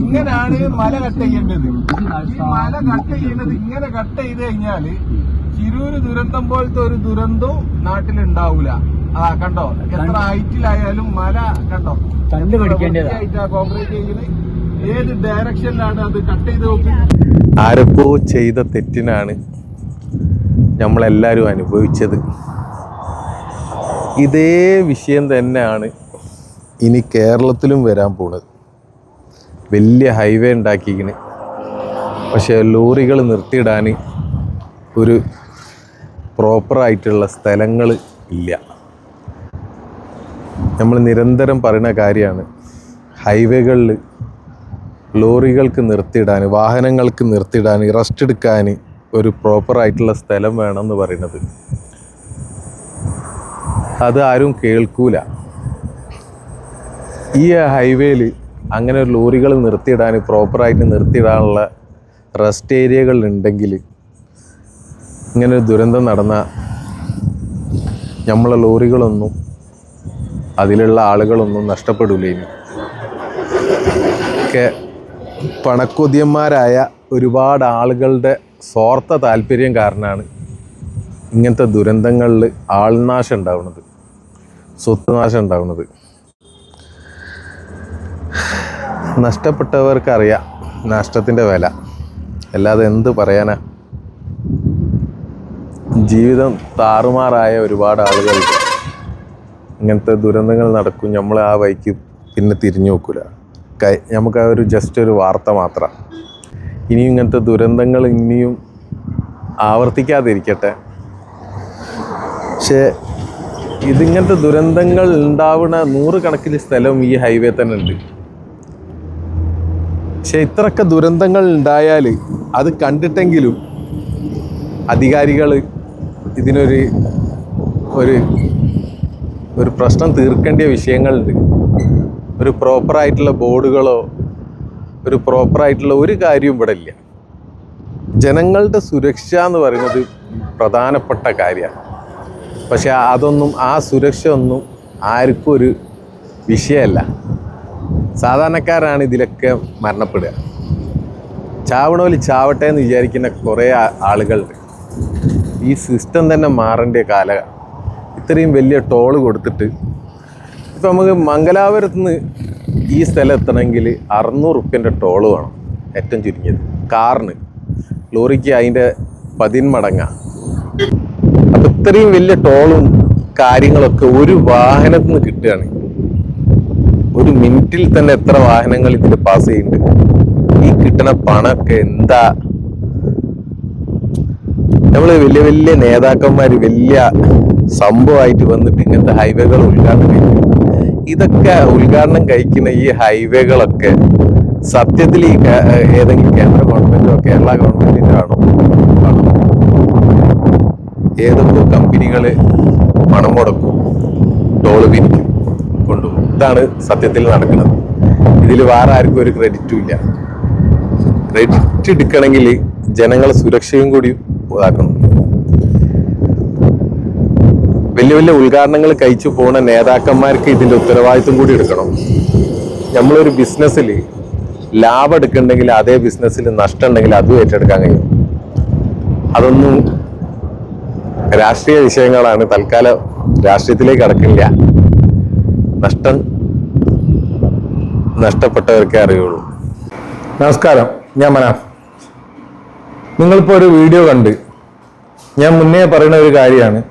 ഇങ്ങനെയാണ് മല കട്ട് ചെയ്യേണ്ടത്. ഈ മല കട്ട് ചെയ്യുന്നത് ഇങ്ങനെ കട്ട് ചെയ്ത് കഴിഞ്ഞാൽ ചിരൂര് ദുരന്തം പോലത്തെ ഒരു ദുരന്തവും നാട്ടിലുണ്ടാവൂല. ആ കണ്ടോ? എത്ര ഹൈറ്റിലായാലും മല കണ്ടോ? കോൺക്രീറ്റ് ചെയ്യുന്നത് ഏത് ഡയറക്ഷനിലാണ് അത് കട്ട് ചെയ്ത് നോക്കി. ചെയ്ത തെറ്റിനാണ് നമ്മളെല്ലാവരും അനുഭവിച്ചത്. ഇതേ വിഷയം തന്നെയാണ് ഇനി കേരളത്തിലും വരാൻ പോണത്. വലിയ ഹൈവേ ഉണ്ടാക്കിക്കണ് പക്ഷേ ലോറികൾ നിർത്തിയിടാൻ ഒരു പ്രോപ്പറായിട്ടുള്ള സ്ഥലങ്ങൾ ഇല്ല. നമ്മൾ നിരന്തരം പറയുന്ന കാര്യമാണ് ഹൈവേകളിൽ ലോറികൾക്ക് നിർത്തിയിടാൻ വാഹനങ്ങൾക്ക് നിർത്തിയിടാൻ റെസ്റ്റ് എടുക്കാൻ ഒരു പ്രോപ്പറായിട്ടുള്ള സ്ഥലം വേണമെന്ന് പറയുന്നത്. അത് ആരും കേൾക്കൂല. ഈ ഹൈവേയിൽ അങ്ങനെ ലോറികൾ നിർത്തിയിടാൻ പ്രോപ്പറായിട്ട് നിർത്തിയിടാനുള്ള റെസ്റ്റ് ഏരിയകൾ ഉണ്ടെങ്കിൽ ഇങ്ങനെ ഒരു ദുരന്തം നടന്ന നമ്മളെ ലോറികളൊന്നും അതിലുള്ള ആളുകളൊന്നും നഷ്ടപ്പെടില്ല ഇനി ഒക്കെ പണക്കൊതിയന്മാരായ ഒരുപാട് ആളുകളുടെ സ്വാർത്ഥ താല്പര്യം കാരണമാണ് ഇങ്ങനത്തെ ദുരന്തങ്ങളിൽ ആൾനാശം ഉണ്ടാവുന്നത് സ്വത്ത് നാശം ഉണ്ടാവുന്നത്. നഷ്ടപ്പെട്ടവർക്കറിയാം നഷ്ടത്തിന്റെ വില. അല്ലാതെ എന്ത് പറയാനാ? ജീവിതം താറുമാറായ ഒരുപാട് ആളുകൾ ഇങ്ങനത്തെ ദുരന്തങ്ങൾ നടക്കും. നമ്മൾ ആ വഴിക്ക് പിന്നെ തിരിഞ്ഞു നോക്കില്ല കൈ നമുക്ക് ആ ഒരു ജസ്റ്റ് ഒരു വാർത്ത മാത്രം. ഇനിയും ഇങ്ങനത്തെ ദുരന്തങ്ങൾ ഇനിയും ആവർത്തിക്കാതിരിക്കട്ടെ. പക്ഷേ ഇതിങ്ങനത്തെ ദുരന്തങ്ങൾ ഉണ്ടാവുന്ന നൂറുകണക്കിന് സ്ഥലം ഈ ഹൈവേ തന്നെ ഉണ്ട്. പക്ഷെ ഇത്രയൊക്കെ ദുരന്തങ്ങൾ ഉണ്ടായാൽ അത് കണ്ടിട്ടെങ്കിലും അധികാരികൾ ഇതിനൊരു ഒരു ഒരു പ്രശ്നം തീർക്കേണ്ട വിഷയങ്ങളുണ്ട്. ഒരു പ്രോപ്പറായിട്ടുള്ള ബോർഡുകളോ ഒരു പ്രോപ്പറായിട്ടുള്ള ഒരു കാര്യവും ഇവിടെ ഇല്ല. ജനങ്ങളുടെ സുരക്ഷ എന്ന് പറയുന്നത് പ്രധാനപ്പെട്ട കാര്യമാണ്. പക്ഷെ അതൊന്നും ആ സുരക്ഷ ഒന്നും ആർക്കും ഒരു വിഷയമല്ല. സാധാരണക്കാരാണ് ഇതിലൊക്കെ മരണപ്പെടുക. ചാവണോലി ചാവട്ടെ എന്ന് വിചാരിക്കുന്ന കുറേ ആളുകളുണ്ട്. ഈ സിസ്റ്റം തന്നെ മാറേണ്ട കാല ഇത്രയും വലിയ ടോൾ കൊടുത്തിട്ട് ഇപ്പം നമുക്ക് മംഗലാപുരത്ത് നിന്ന് ഈ സ്ഥലം എത്തണമെങ്കിൽ അറുന്നൂറ് റുപ്യന്റെ ടോൾ വേണം ഏറ്റവും ചുരുങ്ങിയത്. കാറിന്. ലോറിക്ക് അതിന്റെ പതിന്മടങ്ങ. അപ്പം ഇത്രയും വലിയ ടോളും കാര്യങ്ങളൊക്കെ ഒരു വാഹനത്തിന് കിട്ടുകയാണ്. മിനിറ്റിൽ തന്നെ എത്ര വാഹനങ്ങൾ ഇതിൽ പാസ് ചെയ്യുന്നുണ്ട്? ഈ കിട്ടണ പണമൊക്കെ എന്താ? നമ്മൾ വലിയ വലിയ നേതാക്കന്മാർ വലിയ സംഭവമായിട്ട് വന്നിട്ട് ഇങ്ങനത്തെ ഹൈവേകൾ ഉദ്ഘാടനം കഴിക്കും ഇതൊക്കെ ഉദ്ഘാടനം കഴിക്കുന്ന ഈ ഹൈവേകളൊക്കെ സത്യത്തിൽ ഈ ഏതെങ്കിലും കേന്ദ്ര ഗവൺമെന്റോ കേരള ഗവൺമെന്റിന്റെ ആണോ? ഏതൊക്കെ കമ്പനികൾ പണം മുടക്കും? ടോൾ പിരിക്കും. കൊണ്ടുപോകും. ഇതാണ് സത്യത്തിൽ നടക്കുന്നത്. ഇതിൽ വേറെ ആർക്കും ഒരു ക്രെഡിറ്റും ഇല്ല. ക്രെഡിറ്റ് എടുക്കണമെങ്കിൽ ജനങ്ങളെ സുരക്ഷയും കൂടി ഇതാക്കണം. വലിയ വലിയ ഉദ്ഘാടനങ്ങൾ കഴിച്ചു പോണ നേതാക്കന്മാർക്ക് ഇതിന്റെ ഉത്തരവാദിത്വം കൂടി എടുക്കണം. നമ്മളൊരു ബിസിനസ്സിൽ ലാഭം എടുക്കണ്ടെങ്കിൽ അതേ ബിസിനസ്സിൽ നഷ്ടം ഉണ്ടെങ്കിൽ അതും ഏറ്റെടുക്കാൻ കഴിയും. അതൊന്നും രാഷ്ട്രീയ വിഷയങ്ങളാണ്. തൽക്കാലം രാഷ്ട്രീയത്തിലേക്ക് കടക്കില്ല. നഷ്ടം നഷ്ടപ്പെട്ടവർക്കേ അറിയുള്ളൂ. നമസ്കാരം. ഞാൻ മനാഫ് നിങ്ങളിപ്പോൾ ഒരു വീഡിയോ കണ്ട് ഞാൻ മുന്നേ പറയുന്ന ഒരു കാര്യമാണ്.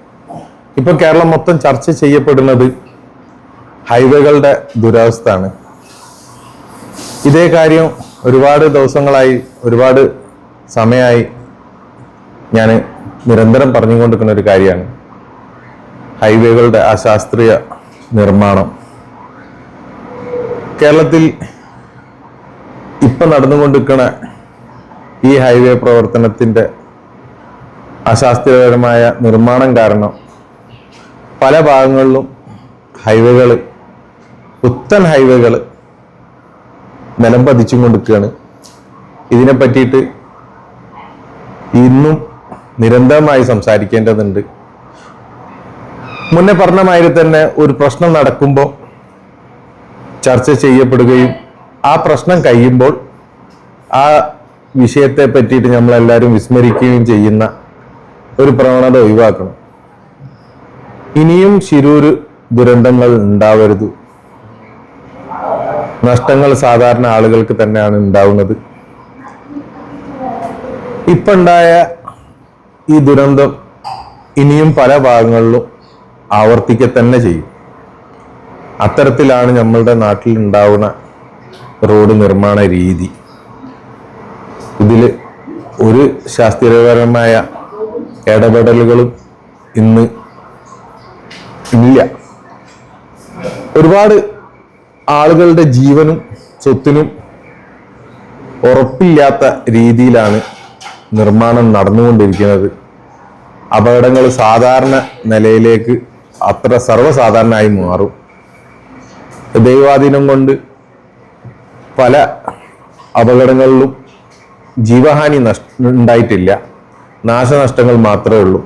ഇപ്പോൾ കേരളം മൊത്തം ചർച്ച ചെയ്യപ്പെടുന്നത് ഹൈവേകളുടെ ദുരവസ്ഥയാണ്. ഇതേ കാര്യം ഒരുപാട് ദിവസങ്ങളായി ഒരുപാട് സമയമായി ഞാൻ നിരന്തരം പറഞ്ഞുകൊണ്ടിരിക്കുന്ന ഒരു കാര്യമാണ്. ഹൈവേകളുടെ അശാസ്ത്രീയ നിർമ്മാണം. കേരളത്തിൽ ഇപ്പം നടന്നുകൊണ്ടിരിക്കുന്ന ഈ ഹൈവേ പ്രവർത്തനത്തിന്റെ അശാസ്ത്രീയപരമായ നിർമ്മാണം കാരണം പല ഭാഗങ്ങളിലും ഹൈവേകൾ പുത്തൻ ഹൈവേകൾ നിലം പതിച്ചും കൊണ്ടിരിക്കുകയാണ്. ഇതിനെ പറ്റിയിട്ട് ഇന്നും നിരന്തരമായി സംസാരിക്കേണ്ടതുണ്ട്. മുന്നേ പറഞ്ഞ മാതിരി തന്നെ ഒരു പ്രശ്നം നടക്കുമ്പോൾ ചർച്ച ചെയ്യപ്പെടുകയും ആ പ്രശ്നം കഴിയുമ്പോൾ ആ വിഷയത്തെ പറ്റിയിട്ട് നമ്മളെല്ലാവരും വിസ്മരിക്കുകയും ചെയ്യുന്ന ഒരു പ്രവണത ഒഴിവാക്കണം. ഇനിയും ശിരൂര് ദുരന്തങ്ങൾ ഉണ്ടാവരുത്. നഷ്ടങ്ങൾ സാധാരണ ആളുകൾക്ക് തന്നെയാണ് ഉണ്ടാവുന്നത്. ഇപ്പുണ്ടായ ഈ ദുരന്തം ഇനിയും പല ഭാഗങ്ങളിലും ആവർത്തിക്കുക തന്നെ ചെയ്യും. അത്തരത്തിലാണ് നമ്മളുടെ നാട്ടിൽ ഉണ്ടാവുന്ന റോഡ് നിർമ്മാണ രീതി. ഇതിൽ ഒരു ശാസ്ത്രീയപരമായ ഇടപെടലുകളും ഇന്ന് ഇല്ല. ഒരുപാട് ആളുകളുടെ ജീവനും സ്വത്തിനും ഉറപ്പില്ലാത്ത രീതിയിലാണ് നിർമ്മാണം നടന്നുകൊണ്ടിരിക്കുന്നത്. അപകടങ്ങൾ സാധാരണ നിലയിലേക്ക് അത്ര സർവസാധാരണമായി മാറും. ദൈവാധീനം കൊണ്ട് പല അപകടങ്ങളിലും ജീവഹാനി ഉണ്ടായിട്ടില്ല. നാശനഷ്ടങ്ങൾ മാത്രമേ ഉള്ളൂ.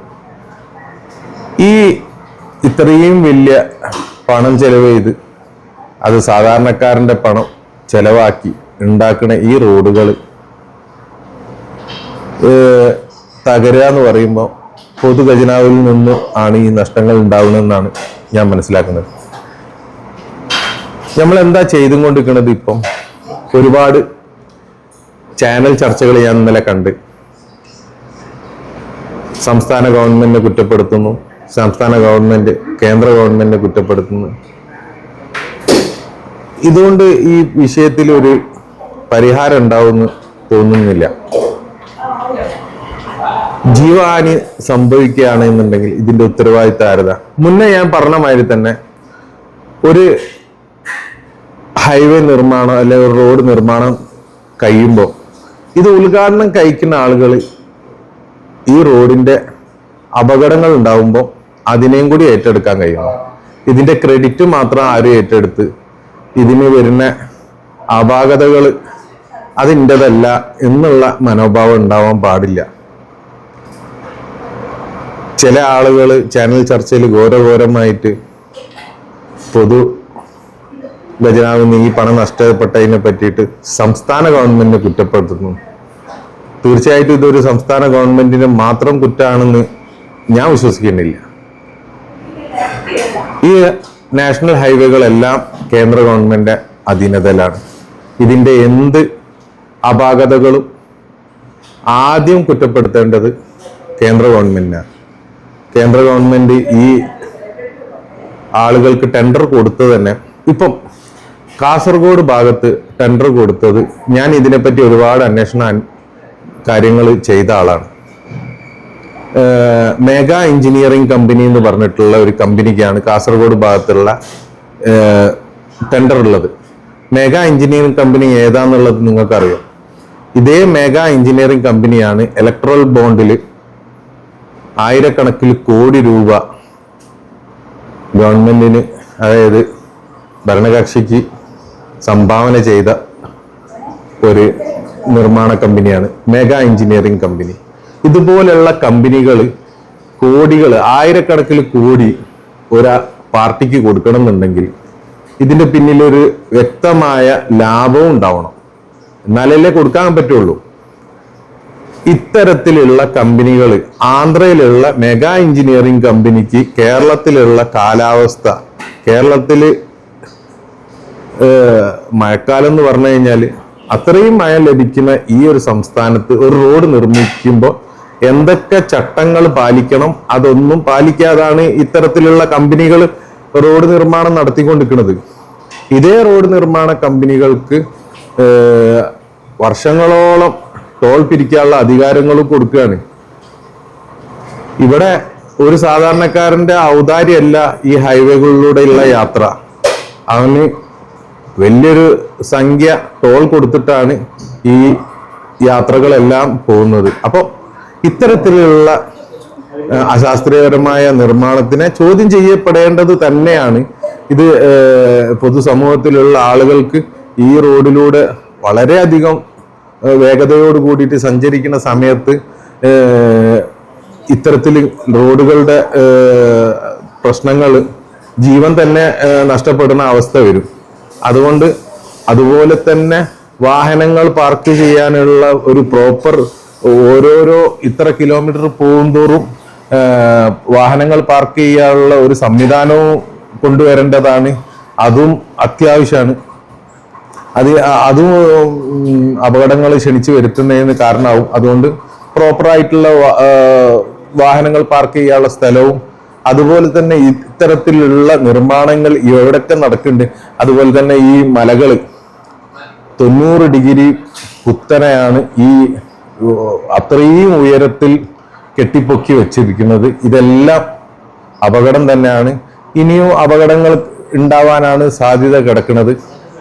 ഈ ഇത്രയും വലിയ പണം ചെലവ് ചെയ്ത് അത് സാധാരണക്കാരന്റെ പണം ചെലവാക്കി ഉണ്ടാക്കുന്ന ഈ റോഡുകൾ തകരുക എന്ന് പറയുമ്പോൾ പൊതുഖജനാവിൽ നിന്ന് ആണ് ഈ നഷ്ടങ്ങൾ ഉണ്ടാവുന്നതെന്നാണ് ഞാൻ മനസ്സിലാക്കുന്നത്. നമ്മൾ എന്താ ചെയ്തും കൊണ്ടിരിക്കുന്നത് ഇപ്പം? ഒരുപാട് ചാനൽ ചർച്ചകൾ ഞാൻ ഇന്നലെ കണ്ട്. സംസ്ഥാന ഗവൺമെന്റിനെ കുറ്റപ്പെടുത്തുന്നു. സംസ്ഥാന ഗവൺമെന്റ് കേന്ദ്ര ഗവൺമെന്റിനെ കുറ്റപ്പെടുത്തുന്നു. ഇതുകൊണ്ട് ഈ വിഷയത്തിൽ ഒരു പരിഹാരം ഉണ്ടാവുമെന്ന് തോന്നുന്നില്ല. ജീവഹാനി സംഭവിക്കുകയാണെന്നുണ്ടെങ്കിൽ ഇതിന്റെ ഉത്തരവാദിത്തം ആരതാ? മുന്നേ ഞാൻ പറഞ്ഞ മാതിരി തന്നെ ഒരു ഹൈവേ നിർമ്മാണം അല്ലെങ്കിൽ ഒരു റോഡ് നിർമ്മാണം കഴിയുമ്പോൾ ഇത് ഉദ്ഘാടനം കഴിക്കുന്ന ആളുകൾ ഈ റോഡിന്റെ അപകടങ്ങൾ ഉണ്ടാവുമ്പോൾ അതിനെയും കൂടി ഏറ്റെടുക്കാൻ കഴിയണം. ഇതിന്റെ ക്രെഡിറ്റ് മാത്രം ആരും ഏറ്റെടുത്ത് ഇതിന് വരുന്ന അപാകതകൾ അതിന്റെതല്ല എന്നുള്ള മനോഭാവം ഉണ്ടാവാൻ പാടില്ല. ചില ആളുകൾ ചാനൽ ചർച്ചയിൽ ഘോരഘോരമായിട്ട് പൊതു ഖജനാവിൽ ഈ പണം നഷ്ടപ്പെട്ടതിനെ പറ്റിയിട്ട് സംസ്ഥാന ഗവൺമെന്റിനെ കുറ്റപ്പെടുത്തുന്നു. തീർച്ചയായിട്ടും ഇതൊരു സംസ്ഥാന ഗവൺമെന്റിന് മാത്രം കുറ്റമാണെന്ന് ഞാൻ വിശ്വസിക്കുന്നില്ല. ഈ നാഷണൽ ഹൈവേകളെല്ലാം കേന്ദ്ര ഗവൺമെന്റ് അധീനതയിലാണ്. ഇതിന്റെ എന്ത് അപാകതകളും ആദ്യം കുറ്റപ്പെടുത്തേണ്ടത് കേന്ദ്ര ഗവൺമെന്റിനാണ്. കേന്ദ്ര ഗവൺമെന്റ് ഈ ആളുകൾക്ക് ടെൻഡർ കൊടുത്തു തന്നെ ഇപ്പം കാസർഗോഡ് ഭാഗത്ത് ടെൻഡർ കൊടുത്തത് ഞാൻ ഇതിനെപ്പറ്റി ഒരുപാട് അന്വേഷണ കാര്യങ്ങൾ ചെയ്ത ആളാണ്. മെഗാ എഞ്ചിനീയറിംഗ് കമ്പനി എന്ന് പറഞ്ഞിട്ടുള്ള ഒരു കമ്പനിക്കാണ് കാസർഗോഡ് ഭാഗത്തുള്ള ടെൻഡർ ഉള്ളത്. മെഗാ എഞ്ചിനീയറിംഗ് കമ്പനി ഏതാന്നുള്ളത് നിങ്ങൾക്കറിയാം. ഇതേ മെഗാ എഞ്ചിനീയറിംഗ് കമ്പനിയാണ് ഇലക്ട്രൽ ബോണ്ടിൽ ആയിരക്കണക്കിന് കോടി രൂപ ഗവൺമെന്റിന് അതായത് ഭരണകക്ഷിക്ക് സംഭാവന ചെയ്ത ഒരു നിർമ്മാണ കമ്പനിയാണ് മെഗാ എഞ്ചിനീയറിംഗ് കമ്പനി. ഇതുപോലെയുള്ള കമ്പനികൾ കോടികൾ ആയിരക്കണക്കിന് കോടി ഒരു പാർട്ടിക്ക് കൊടുക്കണം എന്നുണ്ടെങ്കിൽ ഇതിന്റെ പിന്നിലൊരു വ്യക്തമായ ലാഭവും ഉണ്ടാവണം. എന്നാലല്ലേ കൊടുക്കാൻ പറ്റുള്ളൂ. ഇത്തരത്തിലുള്ള കമ്പനികൾ ആന്ധ്രയിലുള്ള മെഗാ എഞ്ചിനീയറിംഗ് കമ്പനിക്ക് കേരളത്തിലുള്ള കാലാവസ്ഥ കേരളത്തിൽ ഏഹ്, മഴക്കാലം എന്ന് പറഞ്ഞു കഴിഞ്ഞാൽ അത്രയും മഴ ലഭിക്കുന്ന ഈ ഒരു സംസ്ഥാനത്ത് ഒരു റോഡ് നിർമ്മിക്കുമ്പോൾ എന്തൊക്കെ ചട്ടങ്ങൾ പാലിക്കണം അതൊന്നും പാലിക്കാതാണ് ഇത്തരത്തിലുള്ള കമ്പനികൾ റോഡ് നിർമ്മാണം നടത്തിക്കൊണ്ടിരിക്കുന്നത്. ഇതേ റോഡ് നിർമ്മാണ കമ്പനികൾക്ക് വർഷങ്ങളോളം ടോൾ പിരിക്കാനുള്ള അധികാരങ്ങളും കൊടുക്കുകയാണ്. ഇവിടെ ഒരു സാധാരണക്കാരന്റെ ഔദാര്യമല്ല ഈ ഹൈവേകളിലൂടെയുള്ള യാത്ര. അവന് വലിയൊരു സംഖ്യ ടോൾ കൊടുത്തിട്ടാണ് ഈ യാത്രകളെല്ലാം പോകുന്നത്. അപ്പോൾ ഇത്തരത്തിലുള്ള അശാസ്ത്രീയപരമായ നിർമ്മാണത്തിനെ ചോദ്യം ചെയ്യപ്പെടേണ്ടത് തന്നെയാണ്. ഇത് പൊതുസമൂഹത്തിലുള്ള ആളുകൾക്ക് ഈ റോഡിലൂടെ വളരെയധികം വേഗതയോട് കൂടിയിട്ട് സഞ്ചരിക്കുന്ന സമയത്ത് ഇത്തരത്തിൽ റോഡുകളുടെ പ്രശ്നങ്ങൾ ജീവൻ തന്നെ നഷ്ടപ്പെടുന്ന അവസ്ഥ വരും. അതുകൊണ്ട് അതുപോലെ തന്നെ വാഹനങ്ങൾ പാർക്ക് ചെയ്യാനുള്ള ഒരു പ്രോപ്പർ ഓരോരോ ഇത്ര കിലോമീറ്റർ പോകുന്തോറും വാഹനങ്ങൾ പാർക്ക് ചെയ്യാനുള്ള ഒരു സംവിധാനവും കൊണ്ടുവരേണ്ടതാണ്. അതും അത്യാവശ്യമാണ്. അത് അതും അപകടങ്ങൾ ക്ഷണിച്ചു വരുത്തുന്നതിന് കാരണമാവും. അതുകൊണ്ട് പ്രോപ്പറായിട്ടുള്ള വാഹനങ്ങൾ പാർക്ക് ചെയ്യാനുള്ള സ്ഥലവും അതുപോലെ തന്നെ ഇത്തരത്തിലുള്ള നിർമ്മാണങ്ങൾ എവിടൊക്കെ നടക്കുന്നുണ്ട്? അതുപോലെ തന്നെ ഈ മലകൾ തൊണ്ണൂറ് ഡിഗ്രി കുത്തനെയാണ് ഈ അത്രയും ഉയരത്തിൽ കെട്ടിപ്പൊക്കി വെച്ചിരിക്കുന്നത്. ഇതെല്ലാം അപകടം തന്നെയാണ്. ഇനിയും അപകടങ്ങൾ ഉണ്ടാവാനാണ് സാധ്യത കിടക്കുന്നത്.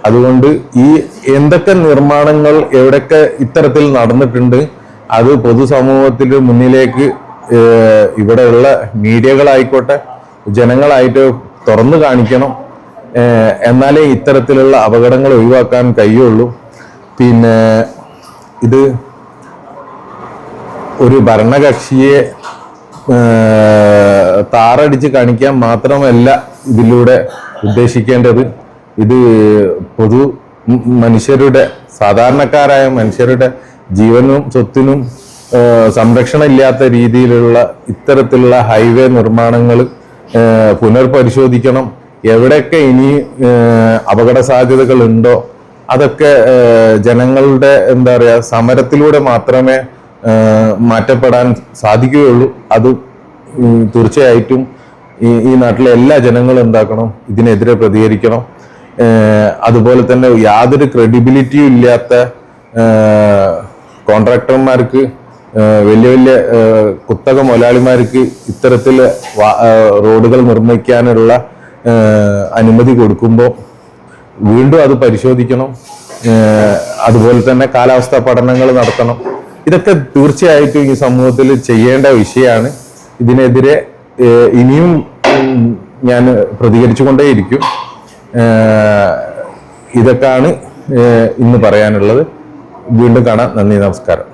അതുകൊണ്ട് ഈ എന്തൊക്കെ നിർമ്മാണങ്ങൾ എവിടൊക്കെ ഇത്തരത്തിൽ നടന്നിട്ടുണ്ട് അത് പൊതുസമൂഹത്തിന് മുന്നിലേക്ക് ഇവിടെയുള്ള മീഡിയകളായിക്കോട്ടെ ജനങ്ങളായിട്ട് തുറന്നു കാണിക്കണം. എന്നാലേ ഇത്തരത്തിലുള്ള അപകടങ്ങൾ ഒഴിവാക്കാൻ കഴിയുള്ളൂ. പിന്നെ ഇത് ഒരു ഭരണകക്ഷിയെ താറടിച്ച് കാണിക്കാൻ മാത്രമല്ല ഇതിലൂടെ ഉദ്ദേശിക്കേണ്ടത്. ഇത് പൊതു മനുഷ്യരുടെ സാധാരണക്കാരായ മനുഷ്യരുടെ ജീവനും സ്വത്തിനും സംരക്ഷണം ഇല്ലാത്ത രീതിയിലുള്ള ഇത്തരത്തിലുള്ള ഹൈവേ നിർമ്മാണങ്ങൾ പുനർപരിശോധിക്കണം. എവിടെയൊക്കെ ഇനി അപകട സാധ്യതകൾ ഉണ്ടോ അതൊക്കെ ജനങ്ങളുടെ എന്താ പറയുക സമരത്തിലൂടെ മാത്രമേ മാറ്റപ്പെടാൻ സാധിക്കുകയുള്ളൂ. അത് തീർച്ചയായിട്ടും ഈ നാട്ടിലെ എല്ലാ ജനങ്ങളും എന്താക്കണം ഇതിനെതിരെ പ്രതികരിക്കണം. അതുപോലെ തന്നെ യാതൊരു ക്രെഡിബിലിറ്റിയും ഇല്ലാത്ത കോൺട്രാക്ടർമാർക്ക് വലിയ വലിയ കുത്തക മുതലാളിമാർക്ക് ഇത്തരത്തിൽ റോഡുകൾ നിർമ്മിക്കാനുള്ള അനുമതി കൊടുക്കുമ്പോൾ വീണ്ടും അത് പരിശോധിക്കണം. അതുപോലെ തന്നെ കാലാവസ്ഥാ പഠനങ്ങൾ നടത്തണം. ഇതൊക്കെ തീർച്ചയായിട്ടും ഈ സമൂഹത്തിൽ ചെയ്യേണ്ട വിഷയമാണ്. ഇതിനെതിരെ ഇനിയും ഞാൻ പ്രതികരിച്ചുകൊണ്ടേയിരിക്കും. ഇതൊക്കെയാണ് ഇന്ന് പറയാനുള്ളത്. വീണ്ടും കാണാം. നന്ദി നമസ്കാരം.